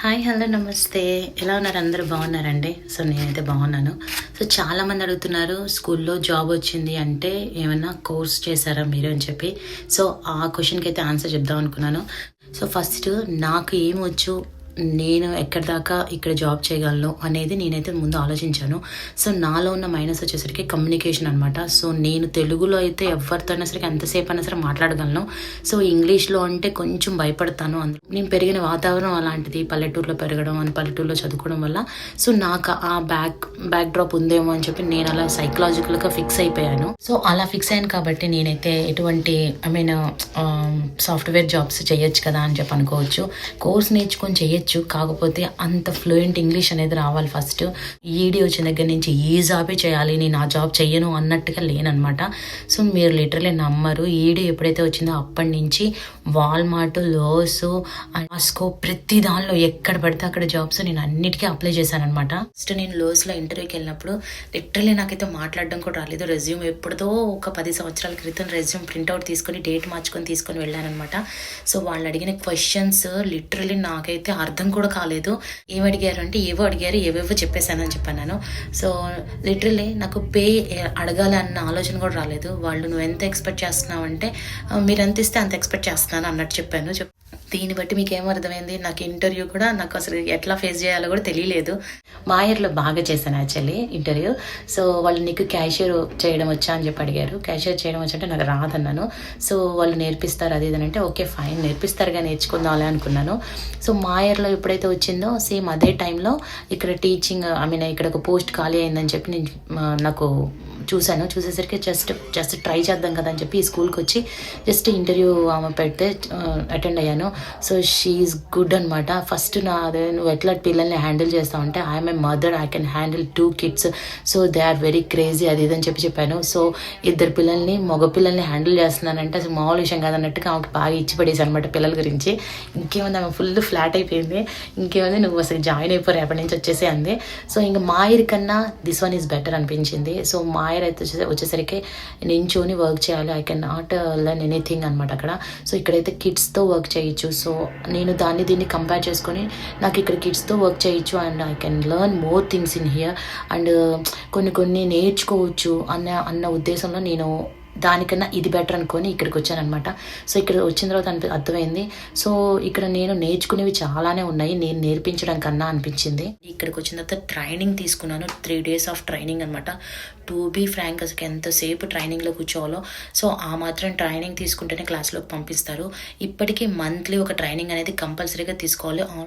Hi hello నమస్తే. ఎలా ఉన్నారు? అందరూ బాగున్నారండి? సో నేనైతే బాగున్నాను. సో చాలామంది అడుగుతున్నారు స్కూల్లో జాబ్ వచ్చింది అంటే ఏమైనా కోర్స్ చేశారా మీరు? అని చెప్పి. సో ఆ క్వశ్చన్కి అయితే ఆన్సర్ చెప్దాం అనుకున్నాను. సో ఫస్ట్ నాకు ఏమొచ్చు? నేను ఎక్కడి దాకా ఇక్కడ జాబ్ చేయగలను అనేది నేనైతే ముందు ఆలోచించాను. సో నాలో ఉన్న మైనస్ వచ్చేసరికి కమ్యూనికేషన్ అనమాట సో నేను తెలుగులో అయితే ఎవరితో అయినా సరే ఎంతసేపు అయినా సరే మాట్లాడగలను. సో ఇంగ్లీష్లో అంటే కొంచెం భయపడతాను. అందు నేను పెరిగిన వాతావరణం అలాంటిది. పల్లెటూరులో పెరగడం అని పల్లెటూరులో చదువుకోవడం వల్ల. సో నాకు ఆ బ్యాక్ బ్యాక్ డ్రాప్ ఉందేమో అని చెప్పి నేను అలా సైకలాజికల్గా ఫిక్స్ అయిపోయాను. సో అలా ఫిక్స్ అయ్యాను కాబట్టి నేనైతే ఎటువంటి ఐ మీన్ సాఫ్ట్వేర్ జాబ్స్ చేయొచ్చు కదా అని చెప్పి అనుకోవచ్చు. కోర్స్ నేర్చుకొని చేయొచ్చు కాకపోతే అంత ఫ్లూయెంట్ ఇంగ్లీష్ అనేది రావాలి ఫస్ట్ ఈడీ వచ్చిన దగ్గర నుంచి ఈ జాబే చేయాలి నేను ఆ జాబ్ చేయను అన్నట్టుగా లేననమాట సో మీరు లిటరలీ నమ్మరు. ఈడీ ఎప్పుడైతే వచ్చిందో అప్పటి నుంచి వాల్మార్ట్ లోస్ ఆస్కో ప్రతి దానిలో ఎక్కడ పడితే అక్కడ జాబ్స్ నేను అన్నిటికీ అప్లై చేశాను అనమాట ఫస్ట్ నేను లోస్లో ఇంటర్వ్యూకి వెళ్ళినప్పుడు లిటరలీ నాకైతే మాట్లాడడం కూడా రాలేదు. రెజ్యూమ్ ఎప్పుడుదో ఒక పది సంవత్సరాల క్రితం రెజ్యూమ్ ప్రింట్అవుట్ తీసుకొని డేట్ మార్చుకొని తీసుకొని వెళ్ళానమాట సో వాళ్ళు అడిగిన క్వశ్చన్స్ లిటరలీ నాకైతే అర్థం కూడా కాలేదు. ఏమి అడిగారు అంటే ఏవో అడిగారు ఏవేవో చెప్పేశానని చెప్పాను సో లిటరలీ నాకు పే అడగాలన్న ఆలోచన కూడా రాలేదు. వాళ్ళు నువ్వు ఎంత ఎక్స్పెక్ట్ చేస్తున్నావు అంటే మీరు ఎంత ఇస్తే అంత ఎక్స్పెక్ట్ చేస్తున్నాను అన్నట్టు చెప్పాను. దీన్ని బట్టి మీకు ఏం అర్థమైంది. నాకు ఇంటర్వ్యూ కూడా నాకు అసలు ఎట్లా ఫేస్ చేయాలో కూడా తెలియలేదు. మా ఇయర్లో బాగా చేశాను యాక్చువల్లీ ఇంటర్వ్యూ. సో వాళ్ళు నీకు క్యాషియర్ చేయడం వచ్చా అని చెప్పి అడిగారు. క్యాషియర్ చేయడం వచ్చంటే అంటే నాకు రాదన్నాను. సో వాళ్ళు నేర్పిస్తారు అది అంటే ఓకే ఫైన్ నేర్పిస్తారుగా నేర్చుకుందాంలే అనుకున్నాను. సో మా ఇయర్లో ఎప్పుడైతే వచ్చిందో సేమ్ అదే టైంలో ఇక్కడ టీచింగ్ ఐ మీన్ ఇక్కడ ఒక పోస్ట్ ఖాళీ అయిందని చెప్పి నేను నాకు చూశాను. చూసేసరికి జస్ట్ జస్ట్ ట్రై చేద్దాం కదా అని చెప్పి ఈ స్కూల్కి వచ్చి జస్ట్ ఇంటర్వ్యూ ఆమె పెడితే అటెండ్ అయ్యాను. సో షీఈస్ గుడ్ అనమాట ఫస్ట్ నా అదే నువ్వు ఎట్లా పిల్లల్ని హ్యాండిల్ చేస్తావు అంటే I'm a mother I can handle two kids so they are very crazy అది ఇదని చెప్పి చెప్పాను. సో ఇద్దరు పిల్లల్ని మగ పిల్లల్ని హ్యాండిల్ చేస్తున్నానంటే అసలు మామూలు విషయం కాదన్నట్టుగా ఆమెకి బాగా ఇచ్చి పడేసి అనమాట పిల్లల గురించి. ఇంకేముంది ఆమె ఫుల్ ఫ్లాట్ అయిపోయింది. ఇంకేముంది నువ్వు అసలు జాయిన్ అయిపోయి రేపటి నుంచి వచ్చేసి అంది. సో ఇంకా మా కన్నా దిస్ వన్ ఈజ్ బెటర్ అనిపించింది. సో మా మాయర్ అయితే వచ్చేసరికి నించోని వర్క్ చేయాలి. I can not learn anything అనమాట అక్కడ. సో ఇక్కడైతే కిడ్స్తో వర్క్ చేయొచ్చు. సో నేను దాన్ని దీన్ని కంపేర్ చేసుకొని నాకు ఇక్కడ కిడ్స్తో వర్క్ చేయొచ్చు and I can learn more things in here and కొన్ని కొన్ని నేర్చుకోవచ్చు అన్న అన్న ఉద్దేశంలో నేను దానికన్నా ఇది బెటర్ అనుకొని ఇక్కడికి వచ్చానమాట సో ఇక్కడ వచ్చిన తర్వాత అనిపి అర్థమైంది. సో ఇక్కడ నేను నేర్చుకునేవి చాలానే ఉన్నాయి. నేను నేర్పించడం కన్నా అనిపించింది. ఇక్కడికి వచ్చిన తర్వాత ట్రైనింగ్ తీసుకున్నాను. త్రీ డేస్ ఆఫ్ ట్రైనింగ్ అనమాట టు బీ ఫ్రాంక్ అసలు ఎంతసేపు ట్రైనింగ్లో కూర్చోవాలో. సో ఆ మాత్రం ట్రైనింగ్ తీసుకుంటేనే క్లాస్లోకి పంపిస్తారు. ఇప్పటికీ మంత్లీ ఒక ట్రైనింగ్ అనేది కంపల్సరీగా తీసుకోవాలి.